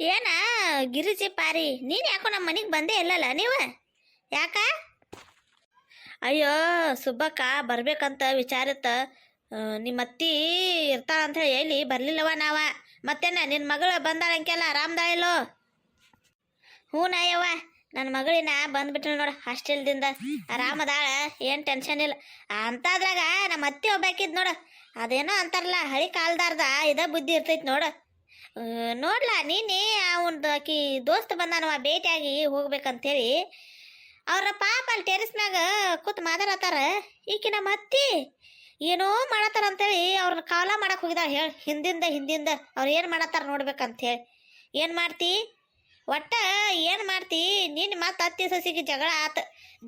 ಏನ ಗಿರಿಜಿ ಪಾರಿ, ನೀನು ಯಾಕೋ ನಮ್ಮ ಮನೆಗೆ ಬಂದೇ ಇಲ್ಲಲ್ಲ ನೀವು? ಯಾಕ? ಅಯ್ಯೋ, ಸುಬ್ಬಕ್ಕ ಬರ್ಬೇಕಂತ ವಿಚಾರತ್ತ ನಿಮ್ಮ ಅತ್ತಿ ಇರ್ತಾಳ ಅಂತ ಹೇಳಿ ಬರ್ಲಿಲ್ಲವ ನಾವ? ಮತ್ತೇನ ನಿನ್ನ ಮಗಳು ಬಂದಾಳಂಕೆಲ್ಲ ಆರಾಮ್ದಾಳಿಲ್ಲೋ ಹ್ಞೂ ನಾಯವ್ವ ನನ್ನ ಮಗಳಿನ ಬಂದ್ಬಿಟ್ಲು ನೋಡ ಹಾಸ್ಟೆಲ್ದಿಂದ. ಆರಾಮದಾಳ, ಏನು ಟೆನ್ಷನ್ ಇಲ್ಲ. ಅಂತಾದ್ರಾಗ ನಮ್ಮ ಅತ್ತಿ ಒಬ್ಬಾಕಿದ್ ನೋಡು. ಅದೇನೋ ಅಂತಾರಲ್ಲ, ಹಳಿ ಕಾಲ್ದಾರ್ದ ಇದ ಬುದ್ಧಿ ಇರ್ತೈತಿ ನೋಡು. ನೋಡ್ಲಾ ನೀನೆ ಅವನ್ದು ಆಕಿ ದೋಸ್ತ್ ಬಂದಾನವ, ಭೇಟಿಯಾಗಿ ಹೋಗ್ಬೇಕಂತೇಳಿ. ಅವ್ರ ಪಾಪ ಅಲ್ಲಿ ಟೆರೆಸ್ ಮ್ಯಾಗ ಕೂತ್ ಮಾತಾಡತ್ತಾರ. ಈಕಿ ನಮ್ಮ ಅತ್ತಿ ಏನೋ ಮಾಡತ್ತಾರ ಅಂತೇಳಿ ಅವ್ರನ್ನ ಕಾಲ ಮಾಡಕ್ ಹೋಗಿದ ಹೇಳಿ, ಹಿಂದಿಂದ ಹಿಂದಿಂದ ಅವ್ರು ಏನು ಮಾಡತ್ತಾರ ನೋಡ್ಬೇಕಂತೇಳಿ. ಏನು ಮಾಡ್ತಿ? ಒಟ್ಟ ಏನು ಮಾಡ್ತಿ? ನಿನ್ನ ಮತ್ತೆ ಅತ್ತಿ ಸಸಿಗೆ ಜಗಳ ಆತ.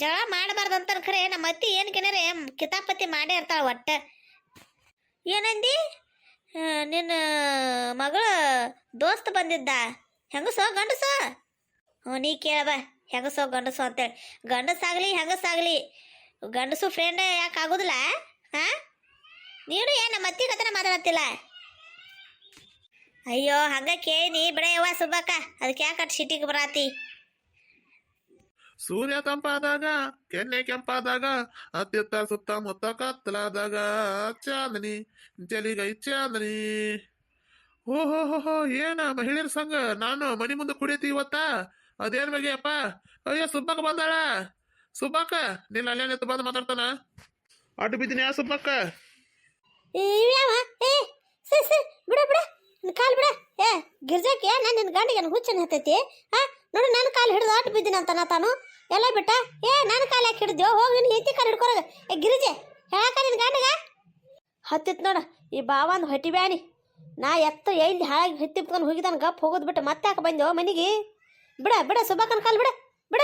ಜಗಳ ಮಾಡಬಾರ್ದಂತ ಖರೆ, ನಮ್ಮ ಅತ್ತಿ ಏನು ಕೆನರೆ ಕಿತಾಪತಿ ಮಾಡೇ ಇರ್ತಾಳ ಒಟ್ಟ. ಏನಂದಿ? ನಿನ್ನ ಮಗಳ ದೋಸ್ತ್ ಬಂದಿದ್ದ. ಹೆಂಗಸೋ, ಗಂಡಸೋ? ಹ್ಞೂ, ನೀ ಕೇಳವ ಹೆಂಗಸೋ, ಗಂಡಸೋ ಅಂತೇಳಿ. ಗಂಡಸಾಗಲಿ, ಹೆಂಗಸಾಗಲಿ. ಗಂಡಸು ಫ್ರೆಂಡ್ ಯಾಕೆ ಆಗೋದಿಲ್ಲ ಹಾ ನೀನು ಏನು ನಮ್ಮ ಅತ್ತಿ ಕಥನ ಮಾತಾಡತ್ತಿಲ್ಲ? ಅಯ್ಯೋ, ಹಂಗ ಕೇಳಿನಿ ಬಿಡ ಯವ್ವ ಸುಬ್ಬಕ್ಕ. ಅದಕ್ಕೆ ಯಾಕೆ ಅಟ್ ಸಿಟಿಗೆ ಬರಾತಿ? ಸೂರ್ಯ ತಂಪಾದಾಗ, ಕೆನ್ನೆ ಕೆಂಪಾದಾಗ ಅತ್ಯತ್ತ ಸುತ್ತಮುತ್ತ ಕತ್ತಲಾದಾಗ, ಚಾಂದನಿ, ಜಲಿಗೈ ಚಾಂದನಿ. ಹೋ ಹೋ ಹೋ ಏನ ಮಹಿಳೆಯರ ಸಂಘ? ನಾನು ಮನಿ ಮುಂದೆ ಕುಡಿಯತಿ ಇವತ್ತ? ಅದೇನ್ ಬಗ್ಗೆ ಅಪ್ಪ? ಅಯ್ಯೋ, ಸುಬ್ಬಕ್ಕ ಬಂದಾಳ. ಸುಬ್ಬಕ್ಕ ನೀನ್ ಅಲ್ಲೇ ನಿಂತು ಬಂದು ಮಾತಾಡ್ತಾನ. ಅಡ್ಡು ಬಿದ್ದೀನಿ ಆ ಸುಬ್ಬಕ್ಕ ಬಿಡ ಬಿಡ. ನಿನ್ ಕಾಲ್ ಬಿಡ. ಏ ಗಿರ್ಜಕ್ಕೆ ನಾನು ನಿನ್ನ ಗಂಡಿಗೆ ಹುಚ್ಚನ ಹತ್ತೈತಿ? ಹಾ ನೋಡು ನನ್ನ ಕಾಲು ಹಿಡಿದು ಆಟ ಬಿದ್ದೀನಿ ಅಂತ ತಾನು. ಎಲ್ಲ ಬಿಟ್ಟ? ಏ ನನ್ನ ಕಾಲು ಯಾಕೆ ಹಿಡಿದ್ಯೋ? ಹೋಗಿ ನಿನ್ನ ಹೆತ್ತಿ ಕಾಲು ಹಿಡ್ಕೊರಗ ಏ, ಗಿರಿಜೆ ಹೇಳಕ ನಿನ್ನ ಗಂಡಗ? ಹತ್ತಿತ್ತು ನೋಡು, ಈ ಬಾವಂದು ಹೊಟ್ಟಿ ಬ್ಯಾನಿ ನಾ ಎತ್ತ ಎಲ್ಲಿ ಹಾಳಾಗಿ ಹಿತ್ತಿಪ್ಕೊಂಡು ಹೋಗಿದ್ದಾನ, ಗಪ್ ಹೋಗೋದು ಬಿಟ್ಟು ಮತ್ತೆ ಯಾಕೆ ಬಂದೋ ಮನೆಗೆ? ಬಿಡ ಬಿಡ, ಸುಬ್ಬಕ್ಕನ ಕಾಲು ಬಿಡ ಬಿಡ.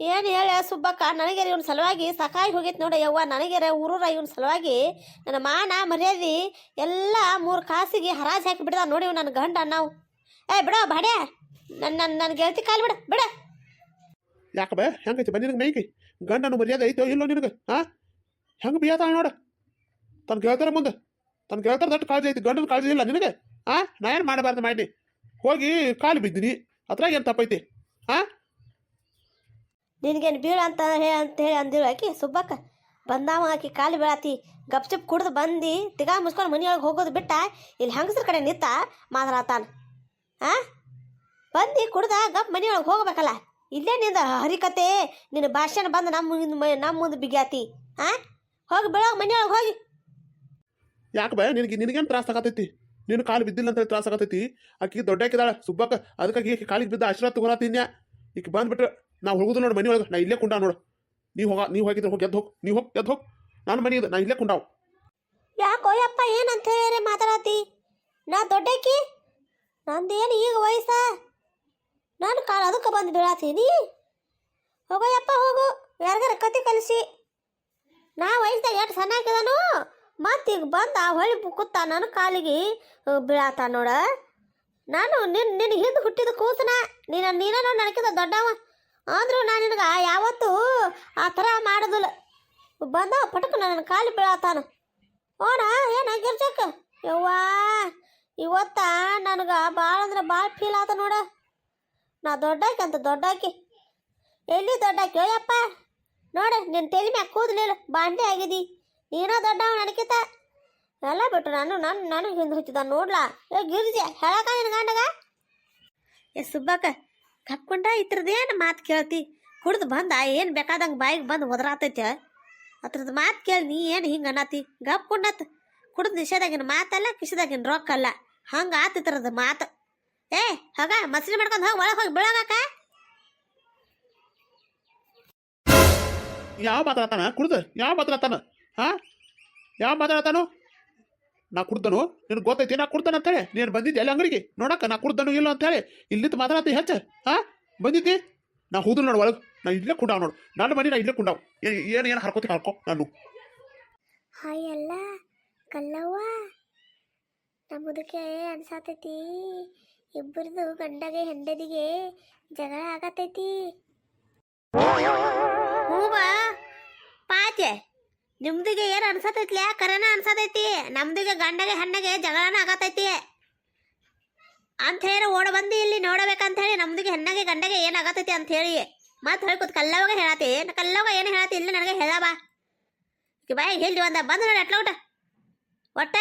ಏನು ಹೇಳ ಸುಬ್ಬಕ್ಕ, ನನಗೆರೆ ಇವನ ಸಲುವಾಗಿ ಸಾಕಾಗಿ ಹೋಗೈತೆ ನೋಡಿ ಯವ್ವ, ನನಗೆರೆ ಊರೂರ ಇವನ ಸಲುವಾಗಿ ನನ್ನ ಮಾನ ಮರ್ಯಾದೆ ಎಲ್ಲ ಮೂರು ಕಾಸಿಗೆ ಹರಾಜು ಹಾಕಿ ಬಿಡ್ದ ನೋಡಿ ನನ್ನ ಗಂಡ ನಾವು. ಏ, ಬಿಡ, ಬಾಡ್ಯ. ನನ್ನ ನನ್ನ ನನ್ನ ಗೆಳತಿ ಕಾಲು ಬಿಡ ಬಿಡ. ಯಾಕ ಬೇ ಹೆಂಗೈತಿ ಬನ್ನಿ ನಿನಗೆ ಗಂಡನ ಮರ್ಯಾದೆ ಐತೋ ಇಲ್ಲೋ ನಿನಗೆ ಹಾ ಹೆಂಗೆ ಬಿಯತಾಳ ನೋಡ. ತನ್ನ ಗೆಳತಾರ ಮುಂದೆ. ತನ್ನ ಗೆಳತರ ದೊಡ್ಡ ಕಾಳಜಿ ಐತಿ, ಗಂಡನ ಕಾಳಜಿ ಇಲ್ಲ ನಿನಗೆ? ಆ? ನಾ ಏನು ಮಾಡಬಾರ್ದು ಮಾಡಿ ಹೋಗಿ ಕಾಲು ಬಿದ್ದೀನಿ, ಅದ್ರಾಗ ಏನು ತಪ್ಪೈತಿ? ಆ? ನಿನಗೇನು ಬೀಳ ಅಂತ ಹೇಳಿ ಅಂತ ಹೇಳಿ ಅಂದಿರು ಆಕಿ, ಸುಬ್ಬಕ್ಕ, ಬಂದಾವ ಆಕಿ ಕಾಲು ಬೀಳಾತಿ, ಗಪ್ಚಿಪ್ ಕುಡ್ದು ಬಂದು ತಿಗಾ ಮುಸ್ಕೊಂಡು ಮನೆಯೊಳಗೆ ಹೋಗೋದು ಬಿಟ್ಟ, ಇಲ್ಲಿ ಹೆಂಗಸ್ರ ಕಡೆ ನಿಂತ, ಮಾತಾಡತಾನ. ಆ? ಬಂದು ಕುಡ್ದ, ಗಪ್ ಮನೆಯೊಳಗೆ ಹೋಗ್ಬೇಕಲ್ಲ, ಇಲ್ಲೇ ನಿಂದ ಹರಿಕತೆ, ನಿನ್ನ ಭಾಷೆನ ಬಂದು ನಮ್ಮ ಮುಂದೆ ನಮ್ಮ ಮುಂದೆ ಬಿಗ್ಯಾತಿ, ಆ? ಹೋಗಿ ಬೆಳ ಮನೆಯೊಳಗೆ ಹೋಗಿ ಯಾಕೆ ಬೇ ನಿನಗೆ ನಿನಗೇನು ತ್ರಾಸ ಆಗತೈತಿ? ನೀನು ಕಾಲು ಬಿದ್ದಿಲ್ಲ ಅಂತ ತ್ರಾಸ ಆಗತೈತಿ? ಆಕಿ ದೊಡ್ಡ ಹಾಕಿದಾಳ ಸುಬ್ಬಕ್ಕ ಅದಕ್ಕಾಗಿ ಈಕೆ ಕಾಲಿಗೆ ಬಿದ್ದ ಆಶೀರ್ವಾದ ತಗೊಳತ್ತೀನ್ಯ ಈಕೆ ಬಂದ್ಬಿಟ್ರೆ ನಾವು ಹೋಗುದು ನೋಡಿ ಮನೆ ಒಳಗೆ. ನಾ ಇಲ್ಲೇ ಕುಂಡ ನೋಡು. ನೀವು ಹೋಗ ನೀವು ಹೋಗಿದ್ರೆ ಹೋಗಿ, ಎದ್ದು ಹೋಗಿ. ನೀವು ಹೋಗಿ, ಎದ್ದು ಹೋಗಿ. ನಾನು ಮನೆ ಇದೆ ನಾ ಇಲ್ಲೇ ಕುಂಡಾವ್. ಯಾಕೋ ಯಪ್ಪ, ಏನಂತ ಹೇಳಿ ಮಾತಾಡತಿ? ನಾ ದೊಡ್ಡಕ್ಕಿ ನಂದೇನು ಈಗ ವಯಸ್ಸ? ನಾನು ಕಾಲು ಅದಕ್ಕೆ ಬಂದು ಬೀಳಾತೀನಿ ಹೋಗೋ ಯಪ್ಪ, ಹೋಗು. ಯಾರಿಗಾರ ಕತೆ ಕಲಿಸಿ. ನಾ ವಯಸ್ಸ ಎಷ್ಟು ಸಣ್ಣ ಹಾಕಿದನು ಮತ್ತೀಗ ಆ ಹೊಳಿ ಕೂತ ನನ್ನ ಕಾಲಿಗೆ ಬೀಳಾತ ನೋಡ, ನಾನು ನಿನ್ ನಿನ್ನ ಹಿಂದೆ ಹುಟ್ಟಿದ ಕೂಸನ ನೀನು ನೀನ ನನಗಿಂತ ದೊಡ್ಡವ. ಆದರೂ ನಾನು ನಿನಗೆ ಯಾವತ್ತೂ ಆ ಥರ ಮಾಡೋದಿಲ್ಲ. ಬಂದ ಪಟಕ್ ನನ್ನ ಕಾಲು ಬೀಳಾತಾನ. ಓಣ, ಏನ ಗಿರ್ಜಕ್ಕ ಯವ್ವಾ, ಇವತ್ತ ನನಗೆ ಭಾಳ ಅಂದ್ರೆ ಭಾಳ ಫೀಲ್ ಆತ ನೋಡ. ನಾ ದೊಡ್ಡಾಕಿ ಅಂತ ದೊಡ್ಡಾಕಿ. ಎಲ್ಲಿ ದೊಡ್ಡಾಕಿ? ಅಯ್ಯಪ್ಪ ನೋಡ ನಿನ್ನ ತಲೆ ಮ್ಯಾಗ ಕೂದಲಿಲ್ಲ ಬಾಂಡೆ ಆಗಿದಿ. ನೀನೋ ದೊಡ್ಡವ ನಡಕಿತ ಎಲ್ಲ ಬಿಟ್ಟು ನಾನು ನಾನು ನನಗೆ ಹಿಂದೆ ಹಚ್ಚಿದ ನೋಡ್ಲಾ? ಏ, ಗಿರ್ಜೆ ಹೇಳಕ ನಿನ್ನ ಗಂಡಗ? ಏ, ಸುಬ್ಬಕ್ಕ ಕಕ್ಕೊಂಡ ಇತ್ರದೇನು ಮಾತು ಕೇಳ್ತಿ? ಕುಡ್ದು ಬಂದ, ಏನು ಬೇಕಾದಂಗೆ ಬಾಯಿಗೆ ಬಂದು ಒದರಾತೈತೆ ಅದ್ರದ್ದು ಮಾತು ಕೇಳಿ ನೀ ಏನು ಹಿಂಗೆ ಅನ್ನತಿ? ಗಪ್ ಕುಂಡತ್ ಕುಡ್ದು ನಿಷೇಧಾಗಿನ ಮಾತಲ್ಲ ರೊಕ್ಕ ಅಲ್ಲ ಹಂಗೆ ಆತಿತ್ರದ ಮಾತು. ಏ, ಹೋಗ, ಮಸ್ರಿ ಮಾಡ್ಕೊಂಡು ಹೋಗಿ, ಒಳಗೆ ಹೋಗಿ ಬೀಳಾಗಕ್ಕ ಯಾವ ಮಾತಾಡತಾನ ಕುಡ್ದು, ಯಾವ ಮಾತಾಡತಾನ ಹಾ? ಯಾವ ಮಾತಾಡತಾನು ನಾ ಕುಡ್ದನು? ನಿನಗೆ ಗೊತ್ತೈತಿ ನಾ ಕುಡ್ತಾನ ಅಂತೇಳಿ ನೀನು ಬಂದಿದ್ದೆ ಎಲ್ಲ ಅಂಗಡಿಗೆ? ನೋಡಕ್ಕ, ನಾ ಕುಡ್ದನು ಇಲ್ಲ ಅಂತೇಳಿ ಇಲ್ಲಿತ್ತು ಮಾತಾಡತ್ತಿ ಹೆಚ್ಚ. ಹಾ? ಬಂದಿದ್ದಿ? ನಾ ಹೋದ್ರು ನೋಡು ಒಳಗೆ. ನಾ ಇಲ್ಲೇ ಕುಂಡಾವ್ ನೋಡು. ನಾನು ಮನೆ ನಾ ಇಲ್ಲೇ ಕುಂಡಾವ್. ಏನು ಏನು ಹರ್ಕೋತಿ ಹರ್ಕೋ ನಾನು. ಹಾಯ್ ಅಲ್ಲ, ಕಲ್ಲವ್ವ. ನಮ್ಮದಕ್ಕೆ ಅನ್ಸಾತೈತಿ. ಇಬ್ಬರದು ಗಂಡಗೆ ಹೆಂಡದಿಗೆ ಜಗಳ ಆಗತೈತಿ. ಹೂವ ಪಾಚೆ ನಿಮ್ದಿಗೆ ಏನು ಅನ್ಸತೈತಿ ಕರೆನ ಅನ್ಸತೈತಿ. ನಮ್ದಿಗೆ ಗಂಡಗೆ ಹೆಣ್ಣಗೆ ಜಗಳನ ಆಗತೈತಿ. ಅಂತ ಹೇಳಿ ಓಡ ಬಂದು ಇಲ್ಲಿ ನೋಡಬೇಕಂತ ಹೇಳಿ ನಮ್ದಿಗೆ ಹೆಣ್ಣಗೆ ಗಂಡಗೆ ಏನಾಗತೈತಿ ಅಂತ ಹೇಳಿ. ಮತ್ತೆ ಹೇಳಿ ಕೂತ್ ಕಲ್ಲವಾಗ ಹೇಳತಿ. ಕಲ್ಲವಾಗ ಏನು ಹೇಳತಿ ಇಲ್ಲಿ ನನಗೆ ಹೇಳಬಾ. ಬಾಯ್ ಹೇಳಿ ಒಂದ ಬಂದು ನೋಡಿ ಅಟ್ಲ ಊಟ? ಒಟ್ಟ?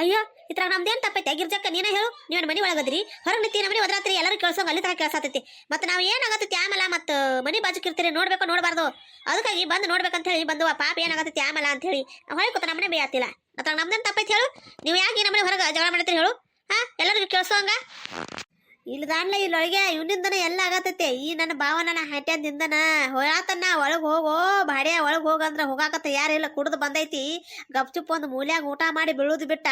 ಅಯ್ಯೋ ಇತ್ರ ನಮ್ದೇನ್ ತಪ್ಪೈತೆ? ಗಿರ್ಜಕ್ಕ, ನೀನ ಹೇಳು. ನೀವೇನು ಮನಿ ಒಳಗದ್ರಿ. ಹೊರಗೆ ನಿತ್ತಿ ನಮ್ಮನೆ ಒದ್ರಾತ್ರಿ ಎಲ್ಲರೂ ಕೇಳ್ಸೋಂಗ ಅಲ್ಲಿ ತರ ಕೇಳ್ಸಾತೈತಿ. ಮತ್ತೆ ನಾವು ಏನಾಗತ್ತೈತಿ ಆಮೇಲೆ ಮತ್ತೆ ಮನಿ ಬಾಜುಕ್ ಇರ್ತೀರಿ, ನೋಡ್ಬೇಕು, ನೋಡಬಾರ್ದು. ಅದಕ್ಕಾಗಿ ಬಂದು ನೋಡ್ಬೇಕಂತ ಹೇಳಿ ಬಂದು ಪಾಪ ಏನಾಗತ್ತೈತಿ ಆಮೇಲೆ? ಅಂತ ಹೇಳಿ ಹೊಳೆ ಕೂತ ನಮ್ಮನೆ ಬೇಯತ್ತಿಲ್ಲ. ಅತ್ರ ನಮ್ದೇನ್ ತಪ್ಪೈತಿ ಹೇಳು. ನೀವು ಯಾಕೆ ನಮ್ಮನೆ ಹೊರಗೆ ಜಗಳ ಮಾಡ್ತೀರಿ ಹೇಳು? ಹಾ, ಎಲ್ಲರಿಗೂ ಕೇಳಿಸೋಂಗ ಇಲ್ದಾನ್ಲೆ ಇಲ್ಲೊಳಗೆ ಇವನಿಂದನ ಎಲ್ಲ ಆಗತೈತೆ ಈ ನನ್ನ ಭಾವನ ಹಟ್ಯದಿಂದನ ಹೊಳಾತನ ಒಳಗೆ ಹೋಗೋ ಬಾಡ್ಯ ಒಳಗೆ ಹೋಗಂದ್ರ ಹೋಗಾಕತ್ತ ಯಾರಿಲ್ಲ ಕುಡ್ದು ಬಂದೈತಿ. ಗಪ್ಚುಪ್ ಒಂದು ಮೂಲ್ಯಾಗ ಊಟ ಮಾಡಿ ಬೀಳುದು ಬಿಟ್ಟ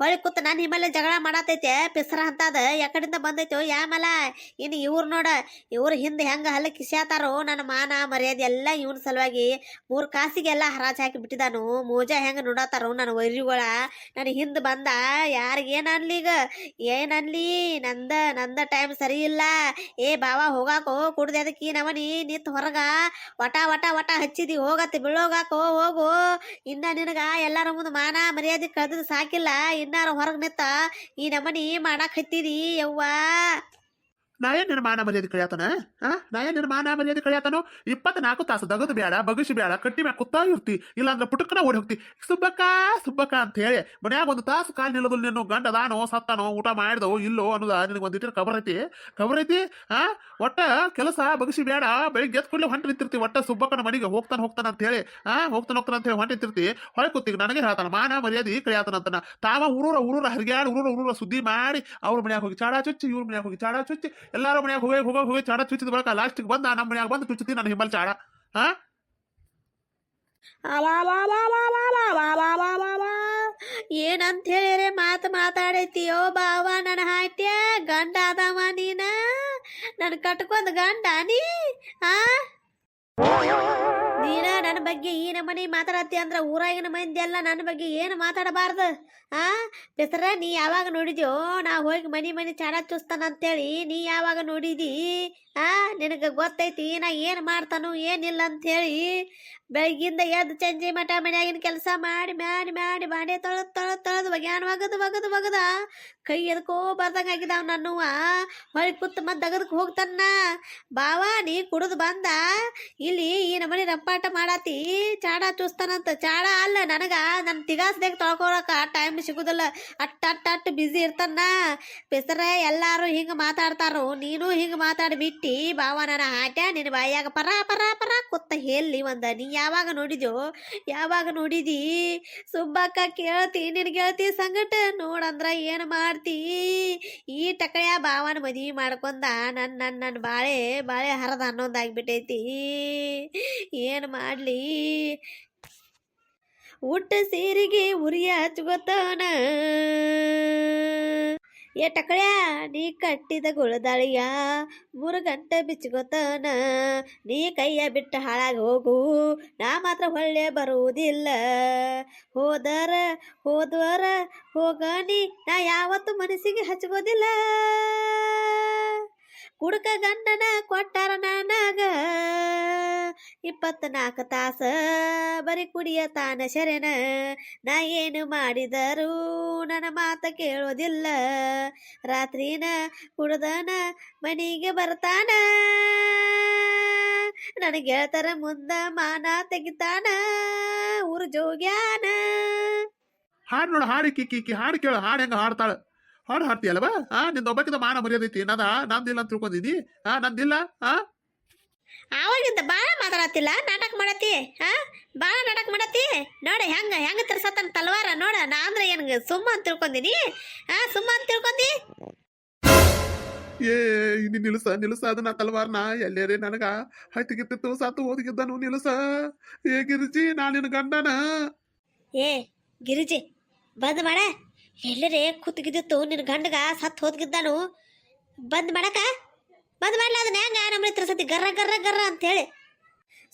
ಹೊಳಿ ಕೂತ ನನ್ನ ಹಿಮಲ್ಲ ಜಗಳ ಮಾಡತೈತೆ ಪಿಸ್ರ ಅಂತದ ಯಾಕಡಿಂದ ಬಂದೈತೋ ಯಾಮಲ ಇನ್ನು ಇವ್ರು ನೋಡ, ಇವ್ರ ಹಿಂದೆ ಹೆಂಗ ಹಲ್ಲ ಕಿಸ್ಯಾತಾರೋ ನನ್ನ ಮಾನ ಮರ್ಯಾದೆ ಎಲ್ಲ ಇವನ ಸಲುವಾಗಿ ಮೂರ್ ಕಾಸಿಗೆಲ್ಲ ಹರಾಜ್ ಹಾಕಿ ಬಿಟ್ಟಿದಾನು. ಮೋಜ ಹೆಂಗ ನೋಡತಾರೋ ನನ್ನ ವೈರಿಗಳ. ನನ್ನ ಹಿಂದೆ ಬಂದ ಯಾರಿಗೇನ್ ಅನ್ಲಿ ಈಗ? ಏನ್ ಅನ್ಲಿ ನಂದ ನಂದ ಟೈಮ್ ಸರಿ ಇಲ್ಲ. ಏ ಬಾವ ಹೋಗಾಕೋ ಕುಡ್ದೆ ಅದಕ್ಕೆ ನಮನಿ ನಿಂತ್ ಹೊರಗ ವಟ ವಟ ವಟ ಹಚ್ಚಿದಿ, ಹೋಗತ್ತೆ ಬೀಳೋಗಾಕೋ ಹೋಗು ಇನ್ನ ನಿನಗ ಎಲ್ಲಾರ ಮುಂದೆ ಮಾನ ಮರ್ಯಾದೆ ಕಳೆದ್ ಸಾಕಿಲ್ಲ. ಇನ್ನಾರ ಹೊರಗ್ ನಿತ್ತ ಈ ನಮನಿ ಮಾಡಾಕ್ ಹತ್ತಿದಿ ಯವ್ವ. ನಾ ನಿರ್ಮಾಣ ಮರ್ಯಾದೆ ಕಳಿಯತನ? ಆ? ನಿರ್ಮಾಣ ಮರ್ಯಾದೆ ಕಳಿಯತನು? ಇಪ್ಪತ್ನಾಲ್ಕು ತಾಸು ದಗದು ಬೇಡ, ಬಗಸಿ ಬೇಡ, ಕಟ್ಟಿ ಮ್ಯಾಗ ಕುತ್ತಾ ಇರ್ತಿ, ಇಲ್ಲಾಂದ್ರೆ ಪುಟಕ್ಕನ ಓಡಿ ಹೋಗ್ತಿ. ಸುಬ್ಬಕ್ಕ ಸುಬ್ಬಕ್ಕ ಅಂತ ಹೇಳಿ ಮನ್ಯಾಗ ಒಂದು ತಾಸು ಕಾಲು ನಿನ್ನ ಗಂಡ ಅದಾನೋ ಸತ್ತಾನೋ, ಊಟ ಮಾಡಿದೋ, ಇಲ್ಲೋ ಅನ್ನೋದ ನಿನಗೆ ಒಂದು ಇಟ್ಟಿರ ಕಬರ್ ಐತಿ? ಕಬರ್ ಐತಿ? ಆ? ಒಟ್ಟ ಕೆಲಸ ಬಗಸಿ ಬೇಡ, ಬೆಳಿಗ್ಗೆ ಎದ್ದು ಕೂಡಲೇ ಹೊಂಟ ನಿಂತಿರ್ತಿ, ಒಟ್ಟ ಸುಬ್ಬಕ್ಕನ ಮನೆಗೆ ಹೋಗ್ತಾನ ಹೋಗ್ತಾನ ಅಂತ ಹೇಳಿ ಆ? ಹೋಗ್ತಾನ ಹೋಗ್ತಾನ ಅಂತ ಹೇಳಿ ಹೊಂಟ ನಿಂತಿರ್ತಿ. ಹೊಳೆ ಕೂತಿಗೆ ನನಗೆ ಹೇಳ್ತಾನ, ಮಾನ ಮರ್ಯಾದೆ ಕಳಿಯತನಂತನ. ತಾವ ಊರೂರ ಊರೂರ ಹರಿಗ್ಯಾಡ ಊರೂರ ಊರೂರ ಸುದ್ದಿ ಮಾಡಿ, ಅವ್ರ ಮನ್ಯಾಗ ಹೋಗಿ ಚಾಡಾ ಚುಚ್ಚಿ ಇವ್ರ ಮನ್ಯಾಗ ಹೋಗಿ ಚಾಡಾ ಚುಚ್ಚಿ ಎಲ್ಲಾರ ಮನ್ಯಾಗ ಹೋಗಿ ಹೋಗಿ ಹೋಗಿ ಚಾಡ ಚುಚ್ಚಿದ ಬಳಕ ಲಾಸ್ಟಿಗೆ ಬಂದ ನಮ್ಮ ಮನ್ಯಾಗ ಬಂದು ಚುಚ್ಚತಿ ನನ್ನ ಹಿಮ್ಮಲ್ ಚಾಡ ಹಾ ಏನಂತ ಹೇಳಿರೆ ಮಾತು ಮಾತಾಡೈತಿಯೋ ಬಾವ ನನ್ನ ಹಾಟ್ಯ ಗಂಡ ಅದಾವ ನೀನ ನನ್ ಕಟ್ಕೊಂಡ್ ಗಂಡ ನೀ ಆ ನೀನ ನನ್ನ ಬಗ್ಗೆ ಈ ನಮನಿ ಮಾತಾಡತ್ತಿ ಅಂದ್ರ ಊರಾಗಿನ ಮಂದಿ ಎಲ್ಲ ನನ್ನ ಬಗ್ಗೆ ಏನು ಮಾತಾಡಬಾರ್ದು, ಆ? ಬೆಸರ, ನೀ ಯಾವಾಗ ನೋಡಿದ್ಯೋ, ನಾ ಹೋಗಿ ಮನಿ ಮನಿ ಚಾಡ ಚೂಸ್ತಾನ ಅಂತೇಳಿ ನೀ ಯಾವಾಗ ನೋಡಿದಿ, ಆ? ನಿನಗೆ ಗೊತ್ತೈತಿ, ನಾ ಏನು ಮಾಡ್ತಾನು ಏನಿಲ್ಲ ಅಂತೇಳಿ ಬೆಳಗ್ಗಿಂದ ಎದ್ದು ಚಂಜಿ ಮಠ ಮನ್ಯಾಗಿನ ಕೆಲಸ ಮಾಡಿ ಮಾಡಿ ಮಾಡಿ ಬಾಂಡೆ ತೊಳೆದು ತೊಳೆದು ತೊಳೆದು ಬಗ್ಯಾನ ಒಗದು ಒಗದು, ಒಗದ, ಕೈ ಎದ್ಕೋ ಬರ್ದಂಗ ಆಗಿದಾವ್ ನನ್ನುವ ಹೊಳಿ ಕುತ್ತು ಮತ್ತೆ ದಗದಕ್ಕೆ ಹೋಗ್ತಾನ. ಬಾವ, ನೀ ಕುಡಿದು ಬಂದ? ಇಲ್ಲಿ ಈ ನಮ್ಮನೆ ರಂಪಾಟ ಮಾಡಾತಿ. ಚಾಡ ಚೂಸ್ತಾನಂತ. ಚಾಡ ಅಲ್ಲ, ನನಗ ನನ್ನ ತಿಗಾಸ್ದಾಗ ತೊಳ್ಕೊಳಕ ಟೈಮ್ ಸಿಗುದಿಲ್ಲ. ಅಟ್ಟ ಅಟ್ಟ ಅಟ್ ಬಿಸಿ ಇರ್ತಾನ. ಬೆಸರ ಎಲ್ಲಾರು ಹಿಂಗ ಮಾತಾಡ್ತಾರೋ, ನೀನು ಹಿಂಗ ಮಾತಾಡ್ಬಿಟ್ಟಿ. ಬಾವ ನನ್ನ ಆಟ ನಿನ್ನ ಬಾಯಾಗ ಪರ ಪರ ಪರ ಕುತ್ತ ಹೇಳಿ ಒಂದ ನೀ ಯಾವಾಗ ನೋಡಿದ್ಯೋ, ಯಾವಾಗ ನೋಡಿದಿ? ಸುಬ್ಬಕ್ಕ ಕೇಳ್ತಿ, ನಿನ್ ಗೆಳತಿ ಸಂಗಟ ನೋಡಂದ್ರ ಏನ್ ಮಾಡ್ತಿ? ಈ ಟಕಳ್ಯ ಬಾವನ ಮದುವೆ ಮಾಡ್ಕೊಂಡ ನನ್ ನನ್ ನನ್ ಬಾಳೆ ಬಾಳೆ ಹರದ ಅನ್ನೊಂದಾಗ್ಬಿಟ್ಟೈತಿ ಏನ್ ಮಾಡ್ಲಿ? ಊಟ ಸೇರಿಗೆ ಉರಿಯ ಹಚ್ಕೋತಾನ ಏ ಟಕಳ್ಯಾ, ನೀ ಕಟ್ಟಿದ ಗುಳದಾಳಿಯ ಮೂರು ಗಂಟೆ ಬಿಚ್ಚಿಗೊತನ ನೀ ಕೈಯ ಬಿಟ್ಟು ಹಾಳಾಗಿ ಹೋಗು, ನಾ ಮಾತ್ರ ಹೊಳ್ಳೆ ಬರುವುದಿಲ್ಲ. ಹೋದರ, ಹೋದ್ವರ, ಹೋಗನಿ, ನಾ ಯಾವತ್ತು ಮನಸ್ಸಿಗೆ ಹಚ್ಕೋದಿಲ್ಲ ಕುಡುಕ ಗಂಡನ ಕೊಟ್ಟಾರ ನನಗ ಇಪ್ಪತ್ನಾಲ್ಕು ತಾಸ ಬರೀ ಕುಡಿಯ ತಾನ ಶರಣ. ನಾ ಏನು ಮಾಡಿದರೂ ನನ್ನ ಮಾತ ಕೇಳೋದಿಲ್ಲ. ರಾತ್ರಿನ ಕುಡ್ದನ ಮನೆಗೆ ಬರ್ತಾನ. ನನ್ನ ಗೆಳತರ ಮುಂದ ಮಾನ ತೆಗಿತಾನ. ಊರು ಜೋಗ್ಯಾನ. ಹಾಡು ನೋಡು, ಹಾಡು ಕಿ ಕಿ ಹಾಡು ಕೇಳು, ಹಾಡು ಹೆಂಗ ಹಾಡ್ತಾಳ. ಹಾಡು ಹಾಡ್ತೀಯಲ್ವ? ಹಾ ನಿಂದ ಒಬ್ಬಕ್ಕಿಂತ ಮಾನ ಮರ್ಯಾದೈತಿ ನದ ನಂದಿಲ್ಲ ಅಂತ ತಿಳ್ಕೊಂಡಿದ್ದಿ ಹಾ ನಂದಿಲ್ಲ, ಆ? ಆವಾಗಿಂದ ಭಾಳ ಮಾತಾಡತ್ತಿಲ್ಲ ನಾಟಕ ಮಾಡತ್ತಿ ಹಾ? ಭಾಳ ನಾಟಕ ಮಾಡತ್ತಿ? ನೋಡ ಹೆಂಗ ಹೆಂಗ ತಿರ್ಸತ್ತನ ತಲ್ವಾರ ನೋಡ ನಾ ಅಂದ್ರೆ ಏನು ಸುಮ್ಮ ಅಂತ ತಿಳ್ಕೊಂಡಿನಿ ಹಾ ಸುಮ್ಮ ಅಂತ ತಿಳ್ಕೊಂಡಿ ಏ ಇನ್ನು ನಿಲ್ಸ ನಿಲ್ಸ ಅದನ್ನ ತಲವಾರ್ನ ಎಲ್ಲೇರಿ ನನಗ. ಹತ್ತಿಗಿತ್ತಿತ್ತು ಸತ್ತು ಓದಿಗಿದ್ದನು ನಿಲ್ಸ. ಏ ಗಿರಿಜಿ ನಾ ನಿನ್ನ ಗಂಡನ. ಏ ಗಿರಿಜಿ ಬಂದ್ ಮಾಡ. ಎಲ್ಲರೇ ಕೂತ್ಗಿದ್ದಿತ್ತು ನಿನ್ನ ಗಂಡಗ ಸತ್ತು ಹೋದ್ಗಿದ್ದಾನು ಬಂದ್ ಮಾಡಕ. ಬಂದ್ ಮಾಡ್ಲ ಅದನ್ನ? ಹೆಂಗ ನಮ್ಮ ಹತ್ರ ಸತಿ? ಗರ್ರ ಗರ್ರ ಗರ್ರ ಅಂತ ಹೇಳಿ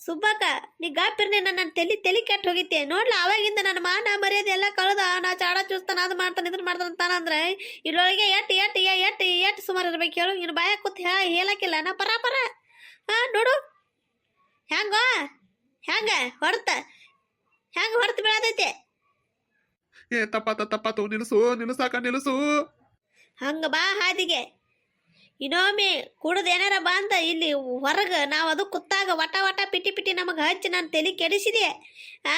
ಸುಬ್ಬಕ್ಕ ನೀ ಗಾಪಿರ್ನಿ ನನ್ನ ತಲೆ ತಲೆ ಕೆಟ್ಟ ಹೋಗಿತ್ತೆ. ನೋಡ್ಲ ಅವಾಗಿಂದ ನನ್ನ ಮಾನ ಮರ್ಯಾದೆ ಎಲ್ಲ ಕಳೆದ. ನಾ ಚಾಡ ಚೂಸ್ತಾನ ಅದು ಮಾಡ್ತಾನೆ ಇದನ್ನ ಮಾಡ್ತಾನ ಅಂತಾನ ಅಂದ್ರೆ ಇಲ್ಲೊಳಗೆ ಎಟ್ ಎಟ್ ಎಟ್ ಎಟ್ ಸುಮಾರು ಇರ್ಬೇಕು ಹೇಳು. ಇನ್ನು ಬಾಯ ಕೂತ್ ಹೇಳಕ್ಕಿಲ್ಲ. ನಾ ಪರ ಪರ. ಹಾ ನೋಡು. ಹೆಂಗ? ಹೆಂಗ? ಹೊಡ್ತ. ಹೆಂಗ ಹೊಡ್ತ ಬೀಳತೈತೆ ಏ ತಪ್ಪಾತ ತಪ್ಪಾತು. ನಿಲ್ಸು ನಿಲ್ಸಾಕ ನಿಲ್ಸು. ಹಂಗ ಬಾ ಹಾದಿಗೆ. ಇನ್ನೊಮ್ಮೆ ಕುಡ್ದು ಏನಾರ ಬಂದ ಇಲ್ಲಿ ಹೊರಗೆ ನಾವು ಅದು ಕುತ್ತಾಗ ವಟ ವಟ ಪಿಟಿ ಪಿಟಿ ನಮಗೆ ಹಚ್ಚಿ ನಾನು ತಲೆ ಕೆಡಿಸಿದೆ. ಆ?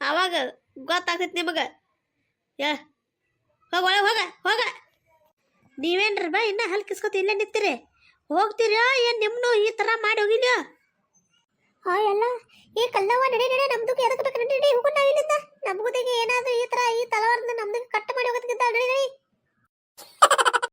ಅವಾಗ ಗೊತ್ತಾಗತ್ತೆ ನಿಮಗೆ. ಏ, ಹೋಗ ಒಳಗೆ ಹೋಗ ಹೋಗ. ನೀವೇನ್ರ ಬಾ ಇನ್ನೂ ಹಲ್ಕಿಸ್ಕೊತ ಇಲ್ಲೇ ನಿಂತೀರಿ. ಹೋಗ್ತೀರಾ ಏನು ನಿಮ್ಮನ್ನು ಈ ಥರ ಮಾಡಿ ಹೋಗಿಲ್ಲ ಆ, ಎಲ್ಲ, ಏ ಕಲ್ಲವ ನಡೆ ನಡೆ ನಮ್ದು ಎದಕ್ಕೆ ಬೇಕು? ನಡೆ ಹೋಗೋ ನಾವು ಇಲ್ಲಿಂದ. ನಮಗುದಿಗೆ ಏನಾದರೂ ಈ ಥರ ಈ ತಲವಾರದಿಂದ ನಮ್ದು ಕಟ್ ಮಾಡಿ ಹೋಗೋದಕ್ಕಿಂತ ನಡೆ, ನಡಿ.